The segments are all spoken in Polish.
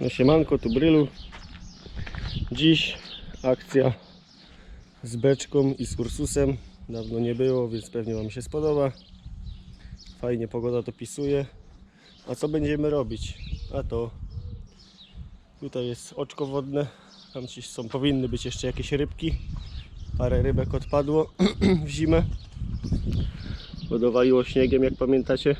No siemanko, tu Brylu. Dziś akcja z beczką i z Ursusem. Dawno nie było, więc pewnie Wam się spodoba. Fajnie pogoda to pisuje. A co będziemy robić? A to tutaj jest oczko wodne. Tam są, powinny być jeszcze jakieś rybki. Parę rybek odpadło w zimę. Bo dowaliło śniegiem, jak pamiętacie.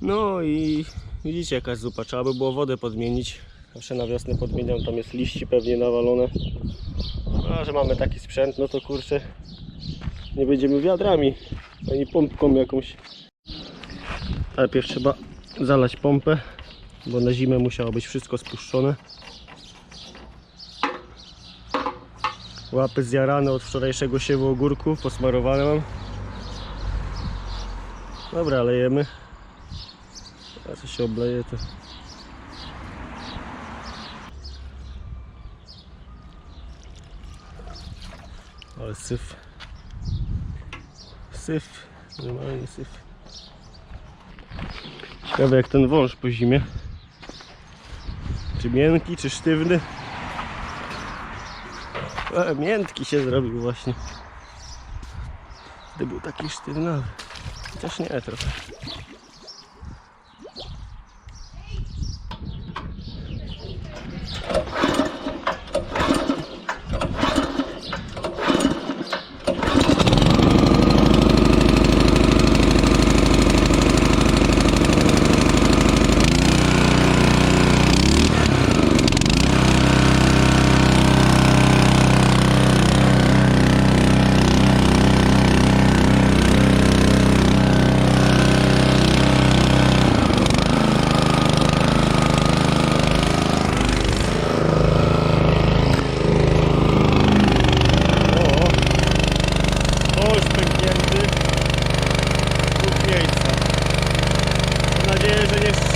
No i widzicie jaka jest zupa. Trzeba by było wodę podmienić. Zawsze na wiosnę podmieniam, tam jest liści pewnie nawalone. A że mamy taki sprzęt, no to kurczę, nie będziemy wiadrami, ani pompką jakąś. Najpierw trzeba zalać pompę, bo na zimę musiało być wszystko spuszczone. Łapy zjarane od wczorajszego siewu ogórków, posmarowane mam. Dobra, lejemy. A co się obleje to... Ale syf. Syf. Normalnie syf. Ciekawe jak ten wąż po zimie. Czy miękki, czy sztywny? E, miętki się zrobił właśnie. Gdy był taki sztywny, chociaż nie trochę.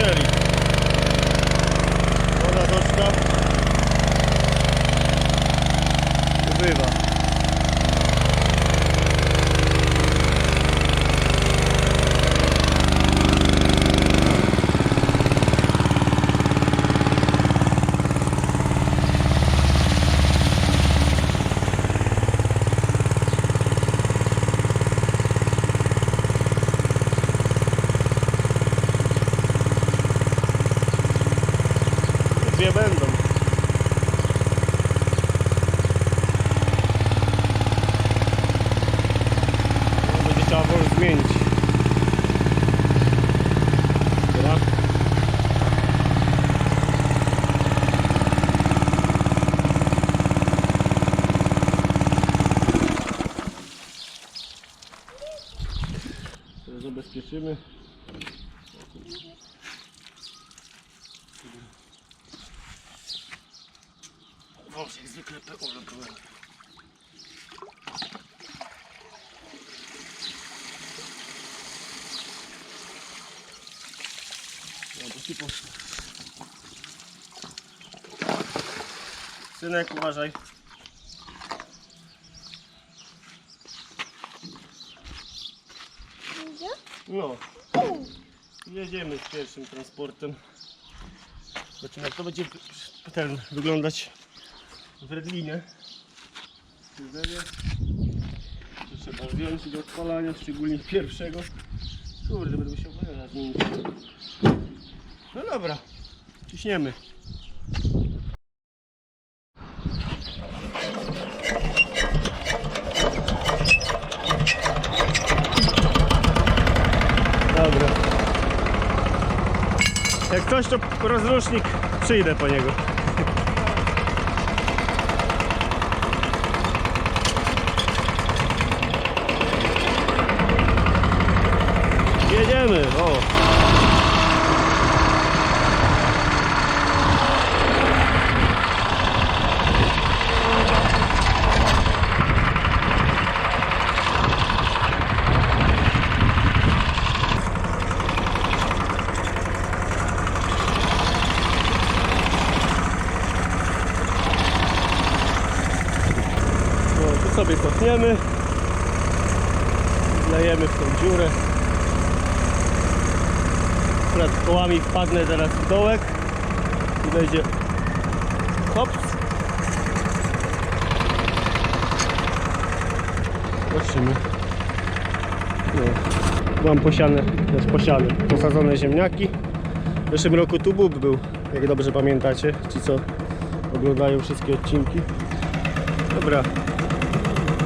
Strzeli. Woda doszła. Ubywa. Dwie będą. No, Będzie trzeba wąż zmienić. Dobra. Teraz zabezpieczymy. Wąż jak zwykle pełno byłem. No to ci poszło. Synek, uważaj. No. Jedziemy z pierwszym transportem. Zobaczymy jak to będzie ten, wyglądać w Redlinie. Trzeba zdjąć do odpalania, szczególnie pierwszego. Kurde, będę musiał bojera zmienić. No dobra, ciśniemy. Dobra. Jak ktoś to rozrusznik, przyjdę po niego. Jedziemy, o. No, tu sobie cofniemy. Wlejemy w tą dziurę. Akurat kołami wpadnę teraz w dołek. I będzie hops. Zobaczymy. No. Mam posiane, też posiane, posadzone ziemniaki. W zeszłym roku tu bób był, jak dobrze pamiętacie, ci co oglądają wszystkie odcinki. Dobra,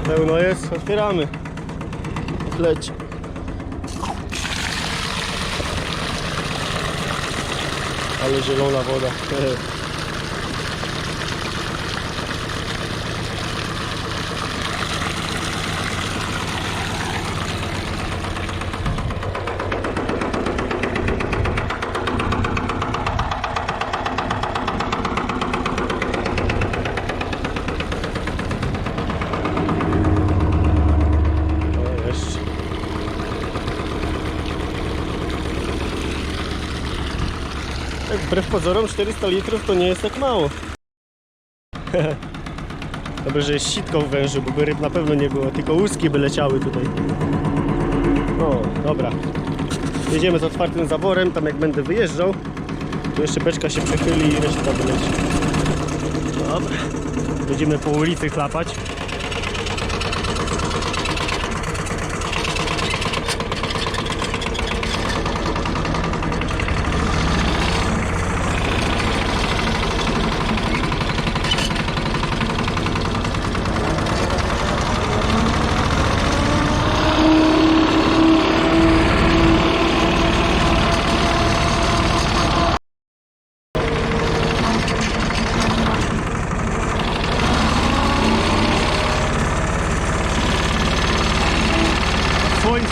pełno jest, otwieramy. Leci. Ale zielona woda. O, jeszcze. Tak, wbrew pozorom 400 litrów to nie jest tak mało. Dobrze, że jest sitką w wężu, bo by ryb na pewno nie było, tylko łuski by leciały tutaj. O, dobra. Jedziemy z otwartym zaworem, tam jak będę wyjeżdżał, to jeszcze beczka się przechyli i reszta wyleci. Dobra. Będziemy po ulicy chlapać.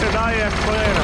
Słońce daje jak cholera.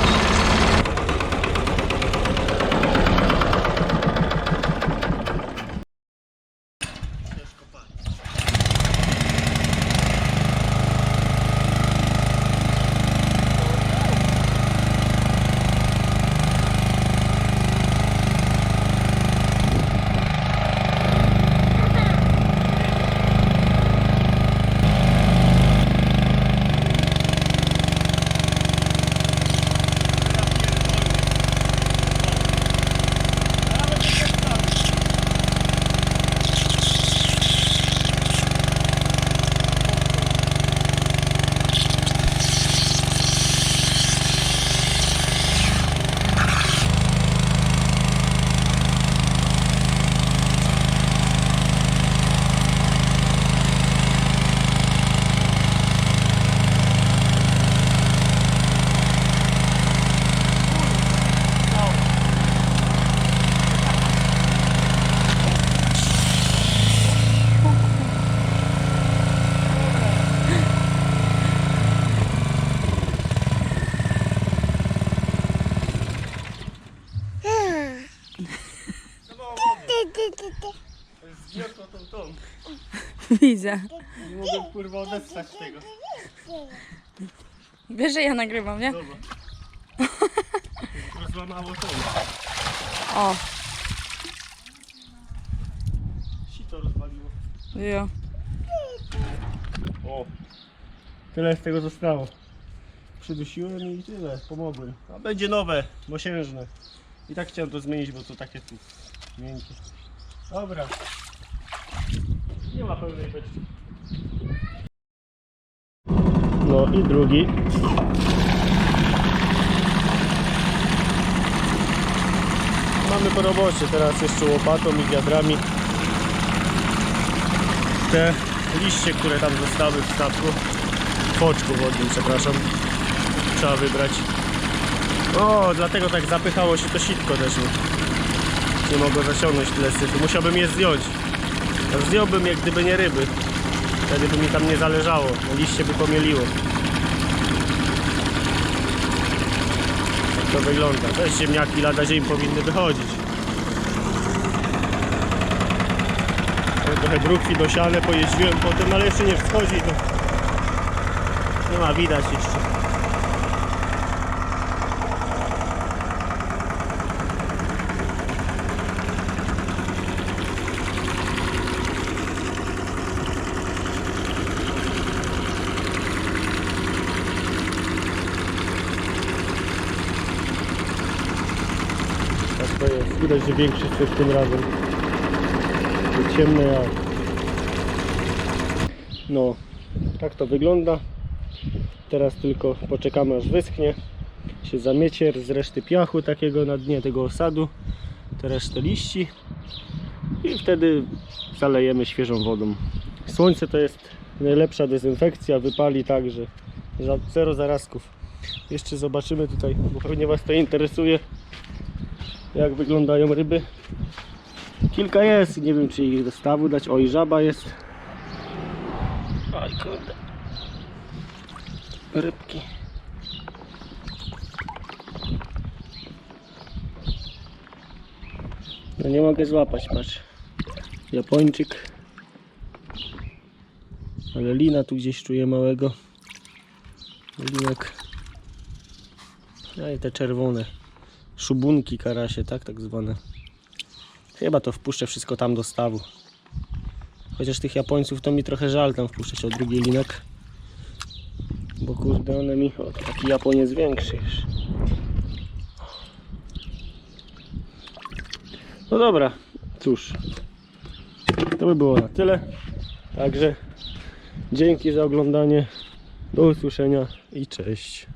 Zgiotło tą tą. Widzę. Nie mogę kurwa odessać tego. Wiesz, że ja nagrywam, nie? Dobra. Rozłamało tą. O, Sito rozwaliło. jo. O. Tyle z tego zostało. Przydusiłem i tyle, pomogłem. A będzie nowe, mosiężne. I tak chciałem to zmienić, bo to takie tu miękkie. Dobra. Nie ma pełnej beczki. No i drugi. Mamy po robocie, teraz jeszcze łopatą i wiadrami. Te liście, które tam zostały w statku, w oczku wodnym, przepraszam, trzeba wybrać. O, dlatego tak zapychało się to sitko też mi. Nie mogło zaciągnąć tyle syfu. Musiałbym je zdjąć. A Zdjąłbym je, gdyby nie ryby. Wtedy by mi tam nie zależało. Liście by pomieliło. Tak to wygląda. Też ziemniaki lada dzień powinny wychodzić. Trochę brukwi dosiane, pojeździłem po tym, ale jeszcze nie wschodzi. To nie ma widać jeszcze. Tak to jest. Widać, że większy syf tym razem. takie ciemne jak... No, tak to wygląda. Teraz tylko poczekamy aż wyschnie. Się zamiecie z reszty piachu takiego na dnie tego osadu. Te resztę liści. I wtedy zalejemy świeżą wodą. Słońce to jest najlepsza dezynfekcja. Wypali tak, że za- zero zarazków. Jeszcze zobaczymy tutaj, bo pewnie Was to interesuje, jak wyglądają ryby. Kilka jest, nie wiem czy ich do stawu dać. O i żaba jest. Oj kurde. Rybki. No nie mogę złapać, patrz. Japończyk. Ale lina tu gdzieś czuję małego. Linek. No i te czerwone. Szubunki karasie, tak? Tak zwane. Chyba to wpuszczę wszystko tam do stawu. Chociaż tych Japońców to mi trochę żal tam wpuszczać o drugi linek. Bo kurde one mi... O, taki Japoniec większy już. No dobra, cóż. To by było na tyle. Także dzięki za oglądanie. Do usłyszenia i cześć.